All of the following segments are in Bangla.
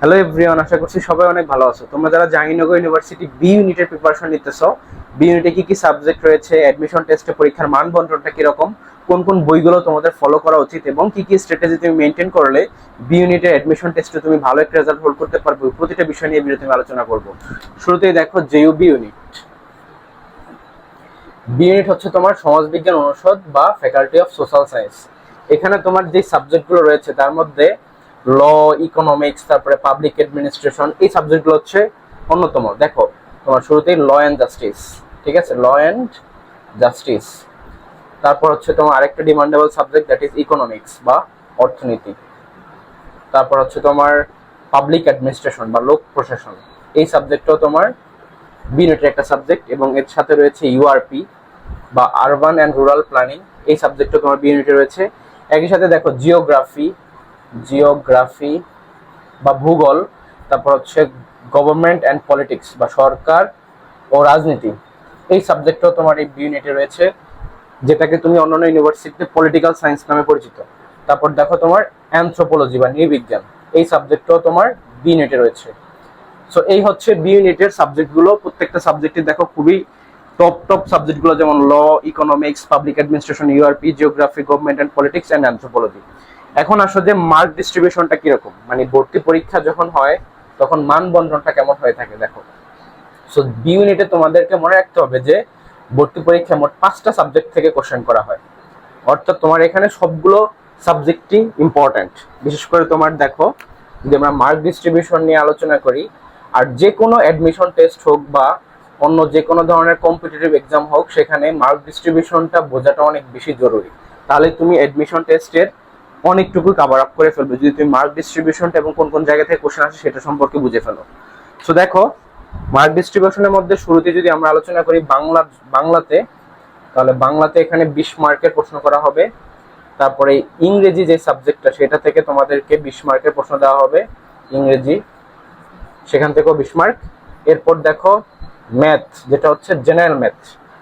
হ্যালো এভরিওয়ান আশা করছি সবাই অনেক ভালো আছো। তোমরা যারা জাহাঙ্গীরনগর ইউনিভার্সিটি বি ইউনিটের প্রিপারেশন নিতেছো বি ইউনিটে কি কি সাবজেক্ট রয়েছে অ্যাডমিশন টেস্টে পরীক্ষার মান বন্টনটা কীরকম, কোন কোন বইগুলো তোমাদের ফলো করা উচিত এবং কি কি স্ট্র্যাটেজি তুমি মেনটেন করলে বি ইউনিটের অ্যাডমিশন টেস্টে তুমি ভালো একটা রেজাল্ট হোল্ড করতে পারবে প্রতিটা বিষয় নিয়ে আমি আলোচনা করব। শুরুতেই দেখো JU B unit B unit হচ্ছে তোমার সমাজবিজ্ঞান অনুষদ বা ফ্যাকাল্টি অফ সোশ্যাল সায়েন্স এখানে তোমার যে সাবজেক্টগুলো রয়েছে, তার মধ্যে ল ইকোনমিক্স তারপরে পাবলিক অ্যাডমিনিস্ট্রেশন এই সাবজেক্টগুলো হচ্ছে অন্যতম। দেখো, তোমার শুরুতেই ল অ্যান্ড জাস্টিস ঠিক আছে? ল অ্যান্ড জাস্টিস তারপর হচ্ছে তোমার আরেকটা demandable subject that is economics বা অর্থনীতি। তারপর হচ্ছে তোমার পাবলিক অ্যাডমিনিস্ট্রেশন বা লোক প্রশাসন। এই সাবজেক্টটাও তোমার বিনেটের একটা সাবজেক্ট এবং এর সাথে রয়েছে ইউআরপি বা আরবান অ্যান্ড রুরাল প্ল্যানিং এই সাবজেক্টটা তোমার বি ইউনিটে রয়েছে। একই সাথে দেখো জিওগ্রাফি জিওগ্রাফি বা ভূগোল, তারপর হচ্ছে গভর্নমেন্ট অ্যান্ড পলিটিক্স বা সরকার ও রাজনীতি। এই সাবজেক্টটাও তোমার এই বি ইউনিটে রয়েছে, যেটাকে তুমি অন্যান্য ইউনিভার্সিটিতে পলিটিক্যাল সায়েন্স নামে পরিচিত। তারপর দেখো তোমার অ্যানথ্রোপোলজি বা নৃবিজ্ঞান, এই সাবজেক্টটাও তোমার বি ইউনিটে রয়েছে। সো এই হচ্ছে বি ইউনিটের সাবজেক্টগুলো প্রত্যেকটা সাবজেক্টে দেখো খুবই টপ টপ সাবজেক্টগুলো যেমন law economics public administration URP geography government and politics and anthropology এখন আসো যে মার্ক ডিস্ট্রিবিউশনটা কীরকম? মানে ভর্তি পরীক্ষা যখন হয়, তখন মান বন্টনটা কেমন হয়ে থাকে দেখো। সো বি ইউনিটে তোমাদেরকে মনে রাখতে হবে যে, ভর্তি পরীক্ষা মোট পাঁচটা সাবজেক্ট থেকে কোশ্চেন করা হয়। অর্থাৎ তোমার এখানে সবগুলো সাবজেক্টই ইম্পর্ট্যান্ট বিশেষ করে তোমার দেখো, যদি আমরা মার্ক ডিস্ট্রিবিউশন নিয়ে আলোচনা করি, আর যে কোনো অ্যাডমিশন টেস্ট হোক বা অন্য যে কোনো ধরনের কম্পিটিটিভ এক্সাম হোক, সেখানে মার্ক ডিস্ট্রিবিউশনটা বোঝাটা অনেক বেশি জরুরি। তাহলে তুমি অ্যাডমিশন টেস্টের অনেকটুকু কাভার আপ করে ফেলবে। যদি তুমি মার্ক ডিস্ট্রিবিউশনটা এবং কোন কোন জায়গা থেকে কোশ্চেন আসে সেটা সম্পর্কে বুঝে ফেলো। সো দেখো মার্ক ডিস্ট্রিবিউশনের মধ্যে শুরুতে যদি আমরা আলোচনা করি বাংলা, বাংলাতে, তাহলে বাংলাতে এখানে বিশ মার্কের প্রশ্ন করা হবে। তারপরে ইংরেজি যে সাবজেক্টটা সেটা থেকে তোমাদেরকে বিশ মার্কের প্রশ্ন দেওয়া হবে। ইংরেজি, সেখান থেকেও বিশ মার্ক এরপর দেখো ম্যাথ যেটা হচ্ছে জেনারেল ম্যাথ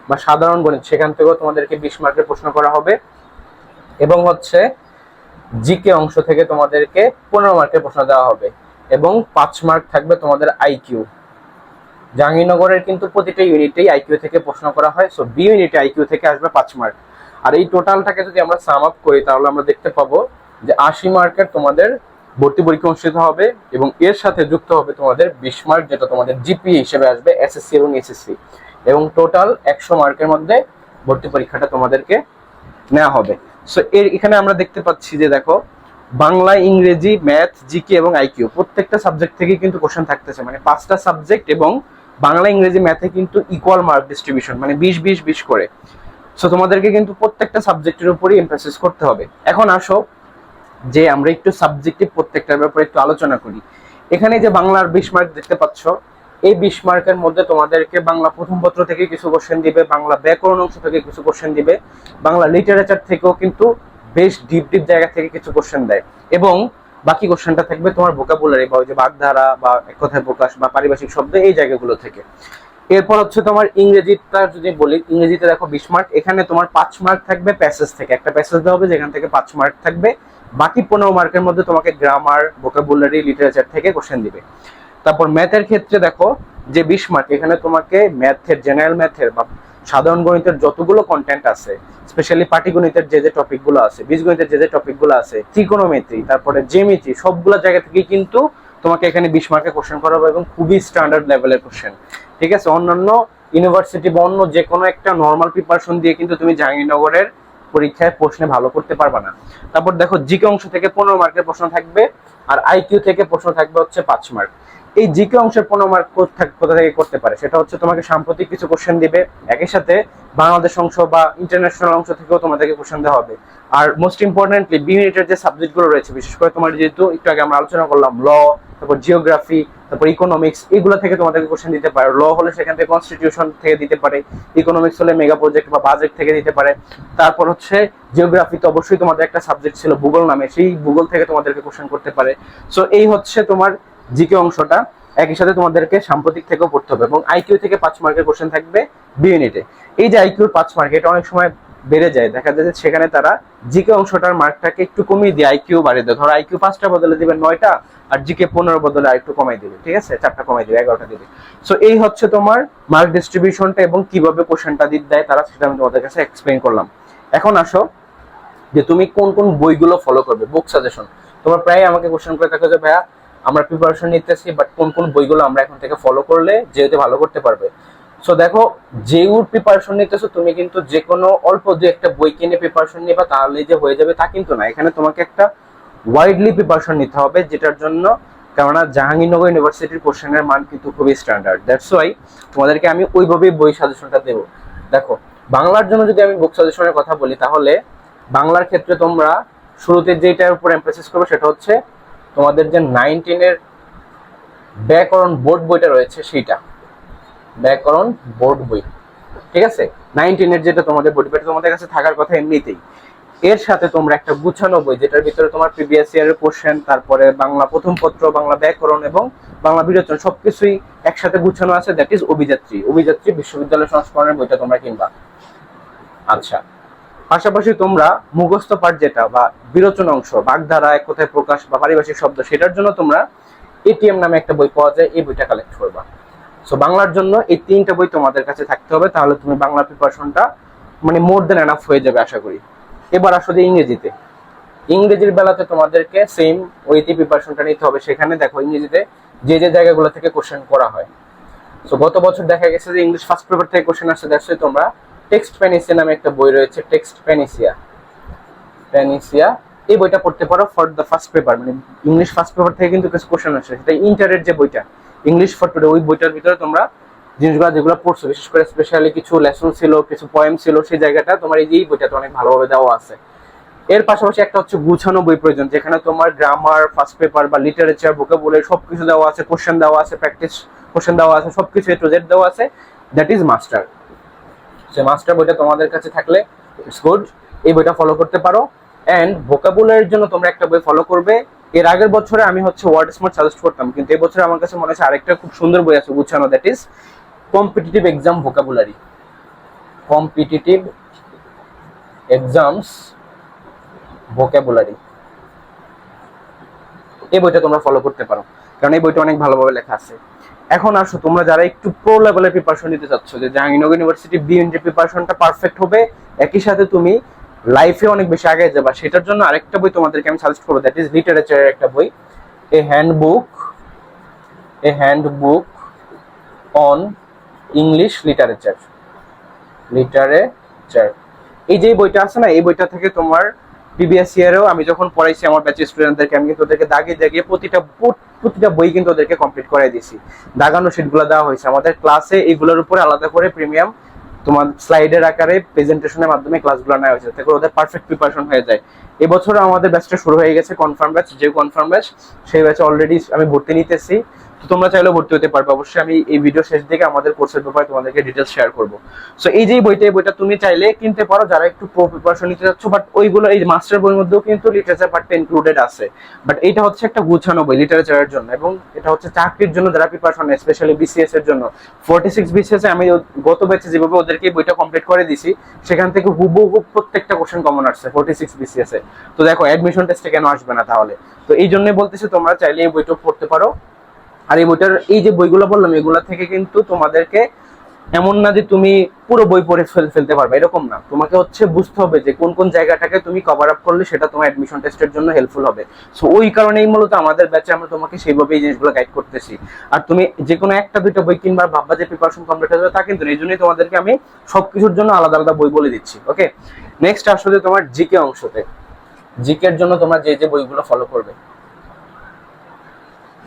বা সাধারণ গণিত, সেখান থেকেও তোমাদেরকে বিশ মার্কের প্রশ্ন করা হবে। এবং হচ্ছে জিকে অংশ থেকে তোমাদেরকে পনেরো মার্কের প্রশ্ন দেওয়া হবে এবং পাঁচ মার্ক থাকবে তোমাদের আইকিউ। জাহাঙ্গীরনগরের কিন্তু প্রতিটা ইউনিটেই আইকিউ থেকে প্রশ্ন করা হয় সো বি ইউনিটে আইকিউ থেকে আসবে পাঁচ মার্ক। আর এই টোটালটাকে যদি আমরা সাম আপ করি, তাহলে আমরা দেখতে পাবো যে আশি মার্কের তোমাদের ভর্তি পরীক্ষা অনুষ্ঠিত হবে এবং এর সাথে যুক্ত হবে তোমাদের বিশ মার্ক, যেটা তোমাদের জিপি হিসেবে আসবে এসএসসি এবং এসএসসি এবং টোটাল একশো মার্কের মধ্যে ভর্তি পরীক্ষাটা তোমাদেরকে নেওয়া হবে। সো এর এখানে আমরা দেখতে পাচ্ছি যে দেখো, বাংলা, ইংরেজি ম্যাথ জিকে এবং আইকিউ প্রত্যেকটা সাবজেক্ট থেকে কিন্তু কোশ্চেন থাকতেছে। মানে পাঁচটা সাবজেক্ট এবং বাংলা, ইংরেজি ম্যাথে কিন্তু ইকুয়াল মার্ক ডিস্ট্রিবিউশন মানে বিশ বিশ বিশ করে। সো তোমাদেরকে কিন্তু প্রত্যেকটা সাবজেক্টের উপরই এমফাসিস করতে হবে। এখন আসো, যে আমরা একটু সাবজেক্টিভ প্রত্যেকটার ব্যাপারে একটু আলোচনা করি। এখানে যে বাংলার বিশ মার্ক দেখতে পাচ্ছ এই বিশ মার্কের মধ্যে তোমাদেরকে বাংলা প্রথম পত্র থেকে কিছু কোশ্চেন দিবে, বাংলা ব্যাকরণ অংশ থেকে কিছু কোশ্চেন দিবে, বাংলা লিটারেচার থেকেও কিন্তু বেশ ডিপ ডিপ জায়গা থেকে কিছু কোশ্চেন দেয়। এবং বাকি কোশ্চেনটা থাকবে তোমার ভোকাবুলারি বা ওই যে বাগধারা বা এক কথায় প্রকাশ বা পারিভাষিক শব্দ এই জায়গাগুলো থেকে। এরপর হচ্ছে তোমার ইংরেজিটা যদি বলি, ইংরেজিতে দেখো বিশ মার্ক এখানে তোমার পাঁচ মার্ক থাকবে প্যাসেজ থেকে। একটা প্যাসেজ দেওয়া হবে, যেখান থেকে পাঁচ মার্ক থাকবে। বাকি পনেরো মার্কের মধ্যে তোমাকে গ্রামার ভোকাবুলারি লিটারেচার থেকে কোশ্চেন দিবে। তারপর ম্যাথের ক্ষেত্রে দেখো যে বিশ মার্ক এখানে তোমাকে ম্যাথের জেনারেল ম্যাথের বা সাধারণ গণিতের যতগুলো কন্টেন্ট আছে স্পেশালি পাটিগণিতের যে যে টপিকগুলো আছে বীজগণিতের যে যে টপিকগুলো আছে ত্রিকোণমিতি তারপরে জেমিতি সবগুলো জায়গা থেকে কিন্তু তোমাকে এখানে বিশ মার্কে কোশ্চেন করা হবে এবং খুবই স্ট্যান্ডার্ড লেভেলের কোশ্চেন ঠিক আছে? অন্যান্য ইউনিভার্সিটি বা অন্য যে কোনো একটা নর্মাল প্রিপারেশন দিয়ে কিন্তু তুমি জাহাঙ্গীরনগরের পরীক্ষায় প্রশ্নে ভালো করতে পারবা না। তারপর দেখো জিকে অংশ থেকে পনেরো মার্কের প্রশ্ন থাকবে, আর আইকিউ থেকে প্রশ্ন থাকবে হচ্ছে পাঁচ মার্ক এই জিকে অংশের পনেরো মার্ক কোথা থেকে করতে পারে? সেটা হচ্ছে তোমাকে সাম্প্রতিক কিছু কোশ্চেন দিবে। একই সাথে বাংলাদেশ অংশ বা ইন্টারন্যাশনাল অংশ থেকেও তোমাদেরকে কোশ্চেন দেওয়া হবে। আর মোস্ট ইম্পর্টেন্টলি বি ইউনিটের যে সাবজেক্টগুলো রয়েছে, বিশেষ করে তোমার যেহেতু একটু আগে আমরা আলোচনা করলাম ল তারপর জিওগ্রাফি তারপর ইকোনমিক্স এগুলো থেকে তোমাদেরকে কোশ্চেন দিতে পারে। ল হলে সেখান থেকে কনস্টিটিউশন থেকে দিতে পারে। ইকোনমিক্স হলে মেগা প্রজেক্ট বা বাজেট থেকে দিতে পারে। তারপর হচ্ছে জিওগ্রাফি তো অবশ্যই তোমাদের একটা সাবজেক্ট ছিল ভূগোল নামে। সেই ভূগোল থেকে তোমাদেরকে কোশ্চেন করতে পারে। সো এই হচ্ছে তোমার জিকে অংশটা একই সাথে তোমাদেরকে সাম্প্রতিক থেকেও পড়তে হবে এবং আইকিউ থেকে পাঁচ মার্কের কোশ্চেন থাকবে বি এই যে আইকিউর পাঁচ মার্ক এটা অনেক সময় বেড়ে যায়। দেখা যায় যে সেখানে তারা জিকে অংশটার মার্কটাকে একটু কমিয়ে দিয়ে আইকিউ বাড়িয়ে দেয়। ধরো আইকিউ পাঁচটা বদলে দিবে নয়টা আর জিকে পনেরো বদলে আর একটু কমাই দিবে, ঠিক আছে? চারটা কমাই দিবে, এগারোটা দিবে। সো এই হচ্ছে তোমার মার্ক ডিস্ট্রিবিউশনটা এবং কীভাবে কোশ্চেনটা দিতে দেয় তারা সেটা আমি তোমাদের কাছে এক্সপ্লেন করলাম। এখন আসো যে তুমি কোন কোন বইগুলো ফলো করবে। বুক সাজেশন তোমার প্রায় আমাকে কোশ্চেন করে থাকো যে, ভাইয়া আমরা প্রিপারেশন নিতেছি বাট কোন কোন বইগুলো আমরা এখন থেকে ফলো করলে যেহেতু ভালো করতে পারবে। সো দেখো যেউ প্রিপারেশন নিতেছো, তুমি কিন্তু যে কোনো অল্প দু একটা বই কিনে প্রিপারেশন নিবা, তাহলে যে হয়ে যাবে তা কিন্তু না। এখানে তোমাকে একটা ওয়াইডলি প্রিপারেশন নিতে হবে, যেটার জন্য কেননা জাহাঙ্গীরনগর ইউনিভার্সিটির কোশ্চেনের মান কিন্তু খুবই স্ট্যান্ডার্ড দ্যাটস ওয়াই তোমাদেরকে আমি ওইভাবেই বই সাজেশনটা দেবো। দেখো, বাংলার জন্য যদি আমি বুক সাজেশনের কথা বলি, তাহলে বাংলার ক্ষেত্রে তোমরা শুরুতে যেটার উপর এমফাসিস করবে, সেটা হচ্ছে তোমাদের যে নাইনটিনের ব্যাকরণ বোর্ড বইটা রয়েছে সেইটা। ব্যাকরণ বোর্ড বই। ঠিক আছে? নাইনটিনের যেটা তোমাদের বোর্ড বইটা তোমাদের কাছে থাকার কথা এমনিতেই। এর সাথে তোমরা একটা গুছানো বই, যেটার ভিতরে তোমার প্রিভিয়াস ইয়ারের কোশ্চেন তারপরে বাংলা প্রথম পত্র, বাংলা ব্যাকরণ এবং বাংলা বিরোচন, সবকিছুই একসাথে গুছানো আছে দ্যাট ইজ অভিযাত্রী। অভিযাত্রী বিশ্ববিদ্যালয় সংস্করণের বইটা তোমরা কিনবা। আচ্ছা। পাশাপাশি তোমরা মুখস্থ পাঠ যেটা বা বিরোচন অংশ, বাগধারা, এক কথায় প্রকাশ বা পারিভাষিক শব্দ, সেটার জন্য তোমরা এটিএম নামে একটা বই পাওয়া যায়, এই বইটা কালেক্ট করবা। সো বাংলার জন্য এই তিনটা বই তোমাদের কাছে থাকতে হবে, তাহলে তুমি বাংলা প্রিপারেশনটা মানে মোর দেন এনাফ হয়ে যাবে, আশা করি। এবার আসলে ইংরেজিতে। ইংরেজির বেলাতে তোমাদেরকে সেম ওইতে প্রিপারেশনটা নিতে হবে, সেখানে দেখো ইংরেজিতে যে যে জায়গাগুলো থেকে কোশ্চেন করা হয়। সো গত বছর দেখা গেছে যে ইংলিশ ফার্স্ট পেপার থেকে কোশ্চেন আসছে দেখছ তোমরা টেক্সট প্যানিসিয়া নামে একটা বই রয়েছে, টেক্সট প্যানিসিয়া। প্যানিসিয়া। এই বইটা পড়তে পারো ফর দ্য ফার্স্ট পেপার মানে ইংলিশ ফার্স্ট পেপার থেকে কিন্তু কিছু কোশ্চেন আসছে সেটা ইন্টারের যে বইটা ইংলিশ ফর টুডে ওই বইটার ভিতরে তোমরা জিনিসগুলো যেগুলো পড়ছো, বিশেষ করে স্পেশালি কিছু লেসন ছিল, কিছু পয়েম ছিল, সেই জায়গাটা তোমার এই যে এই বইটাতে অনেক ভালোভাবে দেওয়া আছে। এর পাশাপাশি একটা হচ্ছে গুছানো বই প্রয়োজন, যেখানে তোমার গ্রামার ফার্স্ট পেপার বা লিটারেচার ভোকাবুলারি সবকিছু দেওয়া আছে কোশ্চেন দেওয়া আছে প্র্যাকটিস কোশ্চেন দেওয়া আছে, সবকিছু এ টু জেড দেওয়া আছে। দ্যাট ইজ মাস্টার সে মাস্টার বইটা তোমাদের কাছে থাকলে ইটস গুড এই বইটা ফলো করতে পারো। অ্যান্ড ভোকাবুলারির জন্য তোমরা একটা বই ফলো করবে। এর আগের বছরে আমি হচ্ছে ওয়ার্ড স্মার্ট সাজেস্ট করতাম, কিন্তু এই বছরে আমার কাছে মনে হচ্ছে আরেকটা খুব সুন্দর বই আছে গুছানো that is competitive exam vocabulary competitive exams vocabulary এই বইটা তোমরা ফলো করতে পারো, কারণ এই বইটা অনেক ভালোভাবে লেখা আছে। এখন আসো, তোমরা যারা একটু প্রো লেভেলের প্রিপারেশন নিতে চাচ্ছ, যে জাহাঙ্গীরনগর ইউনিভার্সিটি বিএনজি প্রিপারেশনটা পারফেক্ট হবে, একই সাথে তুমি লাইফে অনেক বেশি আগে যাবা, সেটার জন্য আরেকটা বই তোমাদেরকে আমি সাজেস্ট করব দ্যাট ইজ লিটারেচারের একটা বই। A handbook a handbook on English literature literature এই যে বইটা আছে না, এই বইটা থেকে তোমার প্রিভিয়াস ইয়ারেও আমি যখন পড়াইছি, আমার ব্যাচের স্টুডেন্টদেরকে আমি কিন্তু ওদেরকে দাগিয়ে দাগিয়ে প্রতিটা প্রতিটা বই কিন্তু ওদেরকে কমপ্লিট করাই দিয়েছি। দাগানো শিটগুলো দেওয়া হয়েছে। আমাদের ক্লাসে এইগুলোর উপরে আলাদা করে প্রিমিয়াম তোমার স্লাইডের আকারে প্রেজেন্টেশনের মাধ্যমে ক্লাসগুলো নেওয়া হয়েছে। তারপর ওদের পারফেক্ট প্রিপারেশন হয়ে যায়। এবছর আমাদের ব্যাচটা শুরু হয়ে গেছে কনফার্ম ব্যাচ যে কনফার্ম ব্যাচ সেই ব্যাচে অলরেডি আমি ভর্তি নিতেছি। তো তোমরা চাইলেও ভর্তি হতে পারবে। অবশ্যই আমি এই ভিডিও শেষ দিকে আমাদের কোর্সের ব্যাপারে তোমাদেরকে ডিটেলস শেয়ার করব। সো এই যে বইটা, এই বইটা তুমি চাইলে কিনতে পারো, যারা একটু প্রো প্রিপারেশন নিতে চাচ্ছ বাট ওইগুলো, এই মাস্টার বইয়ের মধ্যেও কিন্তু লিটারেচার পার্টটা ইনক্লুডেড আছে। বাট এইটা হচ্ছে একটা গুছানো বই লিটারেচারের জন্য, এবং এটা হচ্ছে চাকরির জন্য যারা প্রিপারেশন স্পেশালি বিসিএস এর জন্য। ফোর্টি সিক্স বিসিএস এ আমি গত ব্যাচে যেভাবে ওদেরকে বইটা কমপ্লিট করে দিছি, সেখান থেকে হুবহু প্রত্যেকটা কোশ্চেন কমন আসছে ফোর্টি সিক্স বিসিএস এ। তো দেখো অ্যাডমিশন টেস্টে কেন আসবে না তাহলে? তো এই জন্য বলতেছি, তোমরা চাইলে এই বইটা পড়তে পারো। আর এই বইটার এই যে বইগুলো বললাম, এগুলো থেকে কিন্তু তোমাদেরকে এমন না যে তুমি পুরো বই পড়ে ফেল, ফেলতে পারবে, এরকম না। তোমাকে হচ্ছে বুঝতে হবে যে কোন কোন জায়গাটাকে তুমি কভার আপ করলে সেটা তোমার অ্যাডমিশন টেস্টের জন্য হেল্পফুল হবে। সো ওই কারণেই মূলত আমাদের ব্যাচে আমরা তোমাকে সেইভাবে এই জিনিসগুলো গাইড করতেছি। আর তুমি যে কোনো একটা, দুইটা বই কিনবার ভাববা যে প্রিপারেশন কমপ্লিট হয়ে যাবে, তা কিন্তু এই জন্যই তোমাদেরকে আমি সবকিছুর জন্য আলাদা আলাদা বই বলে দিচ্ছি ওকে নেক্সট আসলে তোমার জিকে অংশতে। জিকের জন্য তোমরা যে যে বইগুলো ফলো করবে।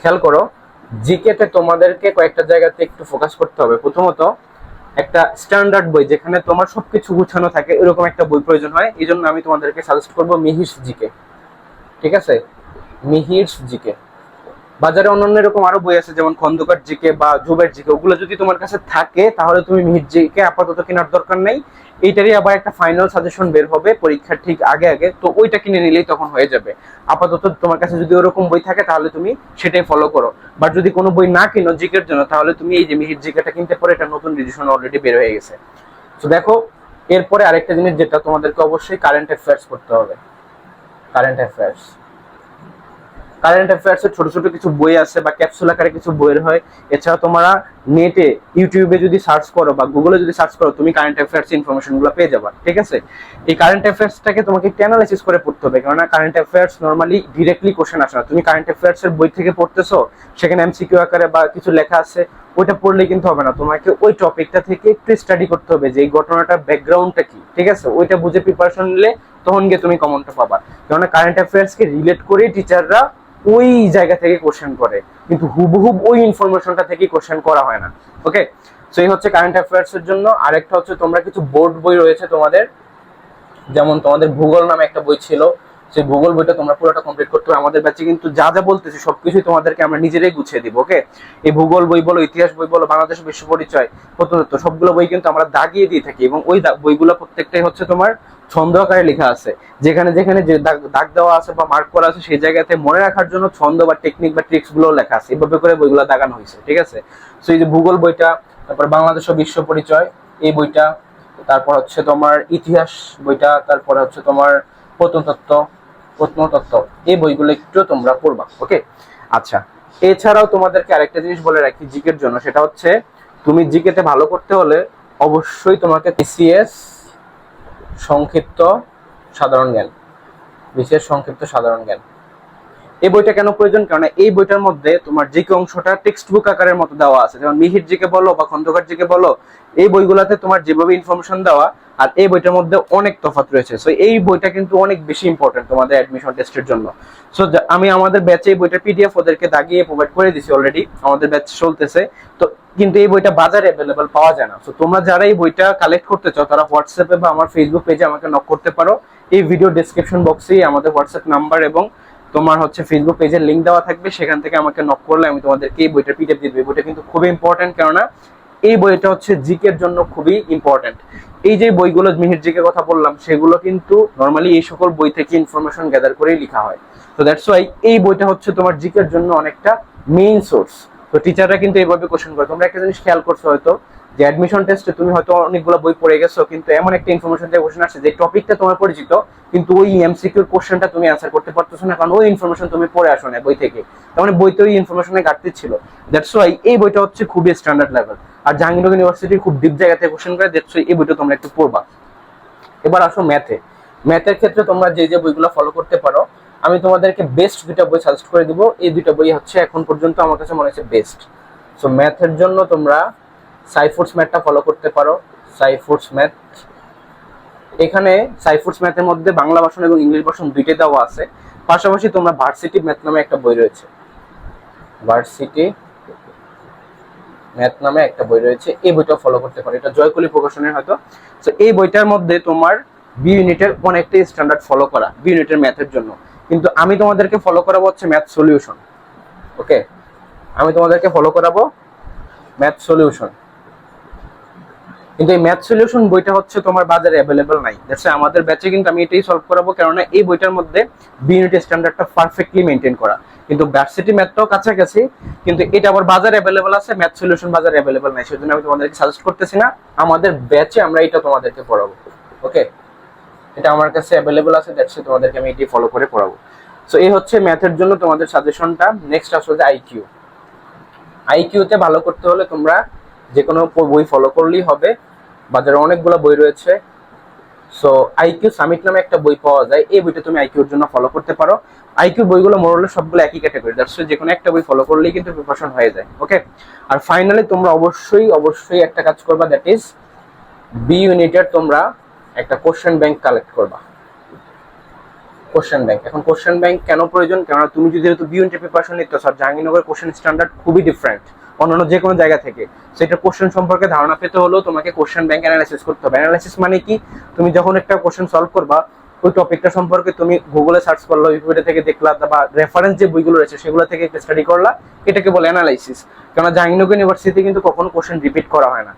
খেয়াল করো জিকেতে তোমাদেরকে কয়েকটা জায়গাতে একটু ফোকাস করতে হবে। প্রথমত, একটা স্ট্যান্ডার্ড বই যেখানে তোমার সবকিছু গুছানো থাকে, এরকম একটা বই প্রয়োজন হয়। এই জন্য আমি তোমাদেরকে সাজেস্ট করব মিহির জিকে। ঠিক আছে? মিহির জিকে। বাজারে অন্যান্য এরকম আরও বই আছে, যেমন খন্দকার জিকে বা জুবের জিকে, ওগুলো যদি তোমার কাছে থাকে, তাহলে তুমি মিহির জিকে আপাতত কেনার দরকার নেই। এইটারই আবার একটা ফাইনাল সাজেশন বের হবে পরীক্ষার ঠিক আগে আগে। তো ওইটা কিনে নিলেই তখন হয়ে যাবে। আপাতত তোমার কাছে যদি ওরকম বই থাকে, তাহলে তুমি সেটাই ফলো করো। বাট যদি কোনো বই না কিনো জিকের জন্য, তাহলে তুমি এই যে মিহির জিকেটা কিনতে পারো, এটা নতুন রিডিশন অলরেডি বের হয়ে গেছে। তো দেখো, এরপরে আরেকটা জিনিস যেটা তোমাদেরকে অবশ্যই কারেন্ট অ্যাফেয়ার্স করতে হবে। কারেন্ট অ্যাফেয়ার্স কারেন্ট অ্যাফেয়ার্স এর ছোট ছোট কিছু বই আছে বা ক্যাপসুল আকারে কিছু বইয়ের হয়। এছাড়া তোমরা নেটে ইউটিউবে যদি সার্চ করো বা গুগলে যদি সার্চ করো, তুমি কারেন্ট অ্যাফেয়ার্স ইনফরমেশনগুলো পেয়ে যাবা, ঠিক আছে? এই কারেন্ট অ্যাফেয়ার্সটাকে তোমাকে একটু অ্যানালাইসিস করে পড়তে হবে, কেননা current affairs normally directly question আসে না। তুমি কারেন্ট অ্যাফেয়ার্স এর বই থেকে পড়তেছো, সেখানে এমসিকিউ আকারে বা কিছু লেখা আছে, ওইটা পড়লে কিন্তু হবে না। তোমাকে ওই টপিকটা থেকে একটু স্টাডি করতে হবে যে এই ঘটনাটার ব্যাকগ্রাউন্ডটা কি, ঠিক আছে? ওইটা বুঝে প্রিপারেশন নিলে তখন গিয়ে তুমি কমনটা পাবা। কেননা কারেন্ট অ্যাফেয়ার্স কে রিলেট করে টিচাররা ওই জায়গা থেকে কোশ্চেন করে। কিন্তু হুবহুব ওই ইনফরমেশনটা থেকে কোশ্চেন করা হয় না। ওকে সো এই হচ্ছে কারেন্ট অ্যাফেয়ার্স এর জন্য। আরেকটা হচ্ছে তোমরা কিছু বোর্ড বই রয়েছে তোমাদের। যেমন তোমাদের ভূগোল নামে একটা বই ছিল। সেই ভূগোল বইটা তোমরা পুরোটা কমপ্লিট করতে হবে। আমাদের ব্যাচে কিন্তু যা যা বলতেছি সবকিছুই তোমাদেরকে আমরা নিজেরাই গুছিয়ে দিব ওকে এই ভূগোল বই বলো, ইতিহাস বই বলো, বাংলাদেশ বিশ্ব পরিচয়, প্রত্নতত্ত্ব, সবগুলো বই কিন্তু আমরা দাগিয়ে দিয়ে থাকি এবং ওই বইগুলো প্রত্যেকটাই হচ্ছে তোমার ছন্দ আকারে লেখা আছে। যেখানে যেখানে যে দাগ দেওয়া আছে বা মার্ক করা আছে সেই জায়গাতে মনে রাখার জন্য ছন্দ বা টেকনিক বা ট্রিক্সগুলো লেখা আছে। এভাবে করে বইগুলো দাগানো হয়েছে, ঠিক আছে? সো এই যে ভূগোল বইটা, তারপর বাংলাদেশ বিশ্ব পরিচয়, এই বইটা, তারপর হচ্ছে তোমার ইতিহাস বইটা, তারপর হচ্ছে তোমার প্রত্নতত্ত্ব প্রত্নতত্ত্ব এই বইগুলো একটু তোমরা পড়বা ওকে আচ্ছা এছাড়াও তোমাদেরকে আরেকটা জিনিস বলে রাখি জিকের জন্য, সেটা হচ্ছে তুমি জিকেতে ভালো করতে হলে অবশ্যই তোমাকে বিসিএস সংক্ষিপ্ত সাধারণ জ্ঞান, বিশেষ সংক্ষিপ্ত সাধারণ জ্ঞান। এই বইটা কেন প্রয়োজন? কারণ এই বইটার মধ্যে তোমার জিকে অংশটা টেক্সট বুক আকারের মতো দেওয়া আছে। যেমন মিহির জিকে বলো বা খন্দকার জিকে বলো, এই বইগুলোতে তোমার যেভাবে ইনফরমেশন দেওয়া, আর এই বইটার মধ্যে অনেক তফাৎ রয়েছে। সো এই বইটা কিন্তু অনেক বেশি ইম্পর্টেন্ট তোমাদের অ্যাডমিশন টেস্টের জন্য। সো আমি আমাদের ব্যাচে এই বইটা পিডিএফ ওদেরকে দাগিয়ে প্রোভাইড করে দিছি অলরেডি আমাদের ব্যাচ চলতেছে। তো, কিন্তু এই বইটা বাজারে অ্যাভেলেবল পাওয়া যায় না। তো তোমরা যারা এই বইটা কালেক্ট করতে চাও, তারা হোয়াটসঅ্যাপে বা আমার ফেসবুক পেজে আমাকে নক করতে পারো। এই ভিডিও ডেসক্রিপশন বক্সেই আমাদের হোয়াটসঅ্যাপ নাম্বার এবং তোমার হচ্ছে ফেসবুক পেজের লিংক দেওয়া থাকবে, সেখান থেকে আমাকে নক করলে আমি তোমাদেরকে এই বইটা পিডিএফ দিয়ে দেবো। বইটা কিন্তু খুবই ইম্পর্টেন্ট কেননা এই বইটা হচ্ছে জিকের জন্য খুবই ইম্পর্টেন্ট এই যে বইগুলো মিহির জিকে কথা বললাম, সেগুলো কিন্তু নর্মালি এই সকল বই থেকে ইনফরমেশন গ্যাদার করেই লেখা হয়। তো দ্যাটস ওয়াই এই বইটা হচ্ছে তোমার জিকের জন্য অনেকটা মেইন সোর্স তো টিচাররা কিন্তু এইভাবে কোশ্চেন করে। তোমরা একটা জিনিস খেয়াল করছ হয়তো যে অ্যাডমিশন টেস্টে তুমি হয়তো অনেকগুলো বই পড়ে গেছো, কিন্তু এমন একটা ইনফরমেশন থেকে কোশ্চেন আসছে যে টপিকটা তোমার পরিচিত, কিন্তু ওই এমসিকিউর কোশ্চেনটা তুমি অ্যান্সার করতে পারতেছো না, কারণ ওই ইনফরমেশন তুমি পড়ে আসো না বই থেকে। তার মানে বইতে ওই ইনফরমেশনের ঘাটতি ছিল। দ্যাটস ওয়াই এই বইটা হচ্ছে খুবই স্ট্যান্ডার্ড লেভেল আর জাহাঙ্গীরনগর ইউনিভার্সিটির খুব ডিপ জায়গা থেকে কোশ্চেন করে ওয়াই এই বইটা তোমরা একটু পড়বা। এবার আসো ম্যাথে ম্যাথের ক্ষেত্রে তোমরা যে যে বইগুলো ফলো করতে পারো, আমি তোমাদেরকে বেস্ট দুইটা বই সাজেস্ট করে দিব। এই দুইটা বই হচ্ছে এখন পর্যন্ত আমার কাছে মনে হচ্ছে বেস্ট সো ম্যাথের জন্য তোমরা সাইফুডস ম্যাথটা ফলো করতে পারো। সাইফুডস ম্যাথ এখানে সাইফুডস ম্যাথের মধ্যে বাংলা ভাষণ এবং ইংলিশ ভাষণ দুইটাই দেওয়া আছে। পাশাপাশি তোমরা ভার্সিটি ম্যাথ নামে একটা বই রয়েছে। ভার্সিটি ম্যাথ নামে একটা বই রয়েছে। এই বইটা ফলো করতে পারো। এটা জয়কলি প্রকাশনের হয়তো। তো এই বইটার মধ্যে তোমার বি ইউনিটের অনেকটাই স্ট্যান্ডার্ড ফলো করা বি ইউনিটের ম্যাথের জন্য। কিন্তু আমি তোমাদেরকে ফলো করাবো হচ্ছে ম্যাথ সলিউশন ওকে আমি তোমাদেরকে ফলো করাবো ম্যাথ সলিউশন কিন্তু এই ম্যাথ সলিউশন বইটা হচ্ছে তোমার বাজারে অ্যাভেলেবল নাই। দ্যাটস আমাদের ব্যাচে কিন্তু আমি এটাই সলভ করাবো, কেননা এই বইটার মধ্যে বি ইউনিটের স্ট্যান্ডার্ডটা পারফেক্টলি মেনটেন করা। কিন্তু ভার্সিটি ম্যাথটাও কাছাকাছি, কিন্তু এটা আবার বাজারে অ্যাভেলেবল আছে ম্যাথ সলিউশন বাজারে অ্যাভেলেবল নাই। সেজন্য আমি তোমাদেরকে সাজেস্ট করতেছি না, আমাদের ব্যাচে আমরা এটা তোমাদেরকে পড়াবো। ওকে এটা আমার কাছে অ্যাভেলেবল আছে দ্যাটস তোমাদেরকে আমি এটি ফলো করে পড়াবো। সো এই হচ্ছে ম্যাথের জন্য তোমাদের সাজেশনটা নেক্সট আসলে আইকিউ আইকিউতে ভালো করতে হলে তোমরা যে কোনো বই ফলো করলেই হবে। বাজারে অনেকগুলো বই রয়েছে। সো আইকিউ সামিট নামে একটা বই পাওয়া যায়। এই বইটা তুমি আইকিউর জন্য ফলো করতে পারো। আইকিউ বইগুলো মোরলে সবগুলো একই ক্যাটাগরি দ্যাটস যে কোনো একটা বই ফলো করলেই কিন্তু প্রিপারেশন হয়ে যায়। ওকে আর ফাইনালি তোমরা অবশ্যই অবশ্যই একটা কাজ করবা দ্যাট ইজ বি ইউনিটের তোমরা একটা কোশ্চেন ব্যাংক কালেক্ট করবা। কোশ্চেন ব্যাংক এখন কোশ্চেন ব্যাংক কেন প্রয়োজন? কেননা তুমি যদি যেহেতু বি ইউনিটের প্রিপারেশন নিতে স্যার জাহাঙ্গীরনগর কোশ্চেন স্ট্যান্ডার্ড খুবই ডিফারেন্ট অন্যান্য যে কোনো জায়গা থেকে। সেটা কোশ্চেন সম্পর্কে ধারণা পেতে হলেও তোমাকে কোশ্চেন ব্যাংক অ্যানালাইসিস করতে হবে। অ্যানালাইসিস মানে কি? তুমি যখন একটা কোশ্চেন সলভ করবা, ওই টপিকটা সম্পর্কে তুমি গুগলে সার্চ করল উইকিপিডিয়া থেকে দেখলা, বা রেফারেন্স যে বইগুলো রয়েছে, সেগুলো থেকে স্টাডি করলা, এটাকে বলে অ্যানালাইসিস কেননা জাহাঙ্গীরনগর ইউনিভার্সিটি কিন্তু কখনো কোশ্চেন রিপিট করা হয় না।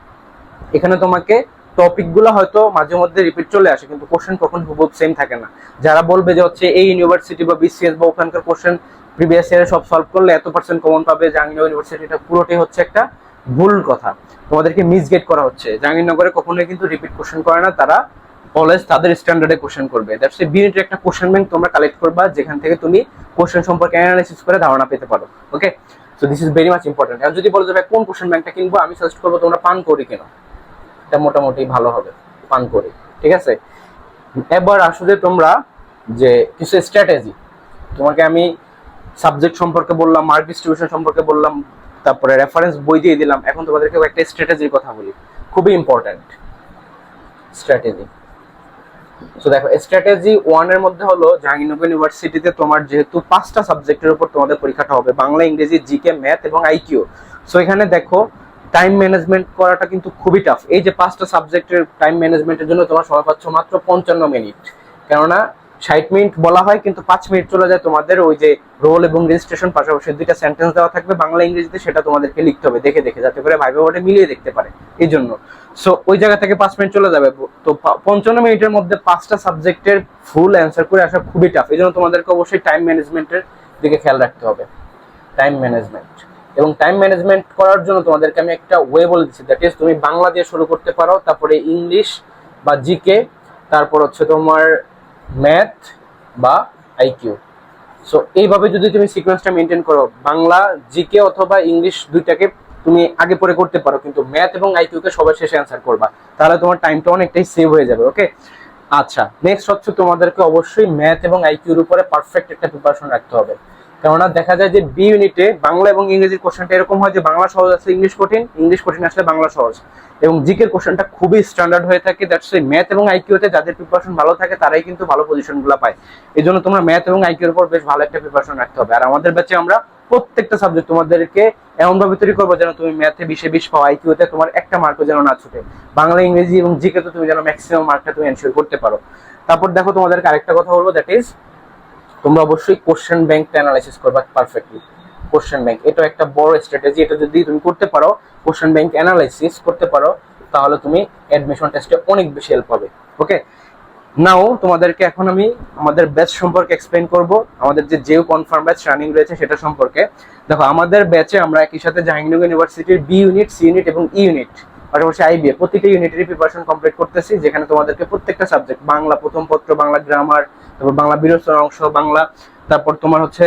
এখানে তোমাকে টপিকগুলো হয়তো মাঝে মধ্যে রিপিট চলে আসে, কিন্তু কোশ্চেন কখন হুবহুব সেম থাকে না। যারা বলবে যে হচ্ছে এই ইউনিভার্সিটি বা বিসিএস বা ওখানকার কোশ্চেন প্রিভিয়াস ইয়ারে সব সলভ করলে এত পার্সেন্ট কমন পাবে, জাহাঙ্গীরনগর ইউনিভার্সিটি এটা পুরোটাই হচ্ছে একটা ভুল কথা। তোমাদেরকে মিসগেট করা হচ্ছে। জাহাঙ্গীরনগরে কখনোই কিন্তু রিপিট কোশ্চেন করে না, তারা অলওয়েজ তাদের স্ট্যান্ডার্ডে কোশ্চেন করবে। দ্যাটস এ বিউনিটের একটা কোশ্চেন ব্যাংক তোমরা কালেক্ট করবা, যেখান থেকে তুমি কোশ্চেন সম্পর্কে অ্যানালাইসিস করে ধারণা পেতে পারো। Okay so this is very much important আর যদি বলো যে, ভাই, কোন কোশ্চেন ব্যাংকটা কিনবো? আমি সাজেস্ট করব তোমরা পান করি কেন। এটা মোটামুটি ভালো হবে, পান করি। ঠিক আছে? এবার আসলে তোমরা যে কিছু স্ট্র্যাটেজি তোমাকে আমি সাবজেক্ট সম্পর্কে বললাম মার্ক ডিস্ট্রিবিউশন সম্পর্কে বললাম, তারপরে রেফারেন্স বই দিয়ে দিলাম। এখন তোমাদেরকে একটা স্ট্র্যাটেজির কথা বলি। খুবই ইম্পর্ট্যান্ট স্ট্র্যাটেজি সো দেখো স্ট্র্যাটেজি ওয়ানের মধ্যে হলো জাহাঙ্গীরনগর ইউনিভার্সিটিতে তোমার যেহেতু পাঁচটা সাবজেক্টের উপর তোমাদের পরীক্ষাটা হবে, বাংলা, ইংরেজি জিকে ম্যাথ এবং আইকিউ সো এখানে দেখো টাইম ম্যানেজমেন্ট করাটা কিন্তু খুবই টাফ এই যে পাঁচটা সাবজেক্টের টাইম ম্যানেজমেন্টের জন্য তোমার সময় পাচ্ছ মাত্র পঞ্চান্ন মিনিট কেননা ষাট মিনিট বলা হয়, কিন্তু পাঁচ মিনিট চলে যায় তোমাদের ওই যে রোল এবং রেজিস্ট্রেশন পাশাপাশি দুইটা সেন্টেন্স দেওয়া থাকবে, বাংলা, ইংরেজিতে সেটা তোমাদেরকে লিখতে হবে, দেখে দেখে, যাতে করে ভাইবে বোর্ডে মিলিয়ে দেখতে পারে এই জন্য সো ওই জায়গা থেকে পাঁচ মিনিট চলে যাবে। তো পঞ্চান্ন মিনিটের মধ্যে পাঁচটা সাবজেক্টের ফুল অ্যান্সার করে আসা খুবই টাফ এই জন্য তোমাদেরকে অবশ্যই টাইম ম্যানেজমেন্টের দিকে খেয়াল রাখতে হবে। টাইম ম্যানেজমেন্ট এবং টাইম ম্যানেজমেন্ট করার জন্য তোমাদেরকে আমি একটা ওয়ে বলে দিচ্ছি দ্যাট ইজ তুমি বাংলা দিয়ে শুরু করতে পারো, তারপরে ইংলিশ বা জিকে তারপর হচ্ছে তোমার ম্যাথ বা আইকিউ সো এইভাবে যদি তুমি সিকোয়েন্সটা মেনটেন করো, বাংলা জিকে অথবা ইংলিশ দুইটাকে তুমি আগে পরে করতে পারো, কিন্তু ম্যাথ এবং আইকিউ কে সবার শেষে অ্যান্সার করবা। তাহলে তোমার টাইমটা অনেকটাই সেভ হয়ে যাবে ওকে আচ্ছা নেক্সট হচ্ছে তোমাদেরকে অবশ্যই ম্যাথ এবং আইকিউর উপরে পারফেক্ট একটা প্রিপারেশন রাখতে হবে। কেননা দেখা যায় যে বি ইউনিটে বাংলা এবং ইংরেজির কোশ্চেনটা এরকম হয় যে বাংলা সহজ আছে ইংলিশ কঠিন ইংলিশ কঠিন আসলে বাংলা সহজ। এবং জিকের কোশ্চেনটা খুবই স্ট্যান্ডার্ড হয়ে থাকে দ্যাটস ওই ম্যাথ এবং আইকিউতে যাদের প্রিপারেশন ভালো থাকে, তারাই কিন্তু ভালো পজিশনগুলো পায়। এই জন্য তোমরা ম্যাথ এবং আইকিউর উপর বেশ ভালো একটা প্রিপারেশন রাখতে হবে। আর আমাদের ব্যাচে আমরা প্রত্যেকটা সাবজেক্ট তোমাদেরকে এমন ভাবে তৈরি করব যেন তুমি ম্যাথে বিশে বিশ পাও আইকিউতে তোমার একটা মার্কও যেন না ছুটে। বাংলা, ইংরেজি এবং জিকে তো তুমি যেন ম্যাক্সিমাম মার্কটা তুমি এনশিওর করতে পারো। তারপর দেখো তোমাদেরকে আরেকটা কথা বলব দ্যাট ইজ তোমরা অবশ্যই কোশ্চেন ব্যাংকটা অ্যানালাইসিস করবা পারফেক্টলি কোশ্চেন ব্যাংক এটা একটা বড় স্ট্র্যাটেজি এটা যদি তুমি করতে পারো কোশ্চেন ব্যাংক অ্যানালাইসিস করতে পারো, তাহলে তুমি অ্যাডমিশন টেস্টে অনেক বেশি হেল্প পাবে। ওকে নাও তোমাদেরকে এখন আমি আমাদের ব্যাচ সম্পর্কে এক্সপ্লেন করব। আমাদের যে জেও কনফার্ম ব্যাচ রানিং রয়েছে সেটা সম্পর্কে। দেখো, আমাদের ব্যাচে আমরা একই সাথে জাহাঙ্গীরনগর ইউনিভার্সিটির বি ইউনিট সি ইউনিট এবং ই ইউনিট পাশাপাশি আইবিএ, প্রতিটা ইউনিটেরই প্রিপারেশন কমপ্লিট করতেছি, যেখানে তোমাদেরকে প্রত্যেকটা সাবজেক্ট বাংলা প্রথম পত্র, বাংলা গ্রামার তারপর বাংলা বিরোচন অংশ, বাংলা, তারপর তোমার হচ্ছে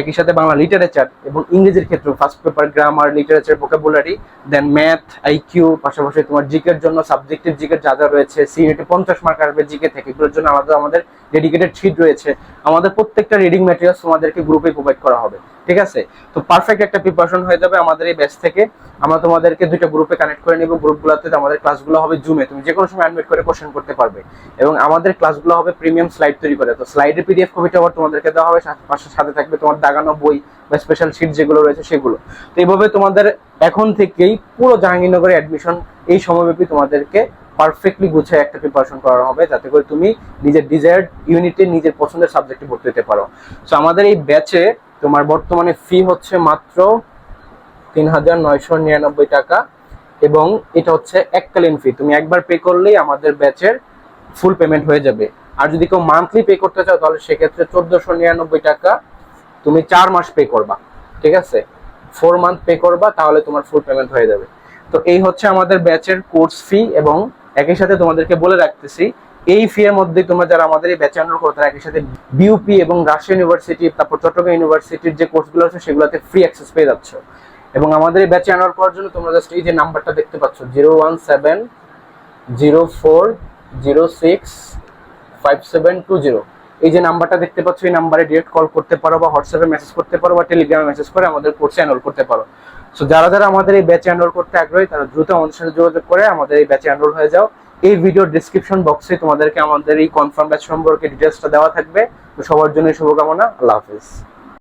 একই সাথে বাংলা লিটারেচার এবং ইংরেজির ক্ষেত্রে first paper grammar literature vocabulary then math IQ পাশাপাশি তোমার জিকের জন্য সাবজেক্টিভ জিকের যা যা রয়েছে সি ইউনিটে পঞ্চাশ মার্ক আসবে জিকে থেকে, এগুলোর জন্য আলাদা আমাদের ডেডিকেটেড শিট রয়েছে। আমাদের প্রত্যেকটা রিডিং ম্যাটেরিয়ালস তোমাদেরকে গ্রুপে প্রোভাইড করা হবে। ঠিক আছে? তো পারফেক্ট একটা প্রিপারেশন হয়ে যাবে আমাদের এই ব্যাচ থেকে। আমরা তোমাদেরকে দুইটা গ্রুপে কানেক্ট করে নিব। গ্রুপগুলোতে আমাদের ক্লাসগুলো হবে জুমে তুমি যে কোনো সময় অ্যাডমিট করে কোশ্চেন করতে পারবে। এবং আমাদের ক্লাসগুলো হবে প্রিমিয়াম স্লাইড তৈরি করে। তো স্লাইডের পিডিএফ কপিটা আবার তোমাদেরকে দেওয়া হবে। সাথে থাকবে তোমার দাগানো বই বা স্পেশাল শিট যেগুলো রয়েছে সেগুলো। তো এইভাবে তোমাদের এখন থেকেই পুরো জাহাঙ্গীরনগরে অ্যাডমিশন এই সময়ব্যাপী তোমাদেরকে পারফেক্টলি গুছিয়ে একটা প্রিপারেশন করা হবে। যাতে করে তুমি নিজের ডিজায়ার্ড ইউনিটে নিজের পছন্দের সাবজেক্টে ভর্তি হতে পারো। সো আমাদের এই ব্যাচে তোমার বর্তমানে ফি হচ্ছে মাত্র তিন হাজার নয়শো নিরানব্বই টাকা এবং এটা হচ্ছে এককালীন ফি তুমি একবার পে করলেই আমাদের ব্যাচের ফুল পেমেন্ট হয়ে যাবে। আর যদি কেউ মান্থলি পে করতে চাও, তাহলে সেক্ষেত্রে চোদ্দশো নিরানব্বই টাকা তুমি চার মাস পে করবা। ঠিক আছে? ফোর মান্থ পে করবা, তাহলে তোমার ফুল পেমেন্ট হয়ে যাবে। তো এই হচ্ছে আমাদের ব্যাচের কোর্স ফি এবং একই সাথে তোমাদেরকে বলে রাখতেছি এই ফি এর মধ্যে তোমরা যারা আমাদের এই ব্যাচে এনরোল করতে একই সাথে বিউপি এবং রাশিয়া ইউনিভার্সিটি তারপর চট্টগ্রাম ইউনিভার্সিটির যে কোর্সগুলো আছে, সেগুলোতে ফ্রি অ্যাক্সেস পেয়ে যাচ্ছ। এবং আমাদের এই ব্যাচে এনরোল করার জন্য তোমরা জাস্ট এই যে নাম্বারটা দেখতে পাচ্ছ zero one seven zero four zero six five seven two zero এই যে নাম্বারটা দেখতে পাচ্ছ, এই নাম্বারে ডিরেক্ট কল করতে পারো বা হোয়াটসঅ্যাপে মেসেজ করতে পারো বা টেলিগ্রামে মেসেজ করে আমাদের কোর্সে এনরোল করতে পারো। সো যারা যারা আমাদের এই ব্যাচে এনরোল করতে আগ্রহী, তারা দ্রুত আমাদের সাথে যোগাযোগ করে আমাদের এই ব্যাচে এনরোল হয়ে যাও। এই ভিডিওর ডিসক্রিপশন বক্সে তোমাদেরকে আমাদের এই কনফার্ম ব্যাচ সম্পর্কে ডিটেলসটা দেওয়া থাকবে। তো সবার জন্য শুভকামনা। আল্লাহ হাফিজ।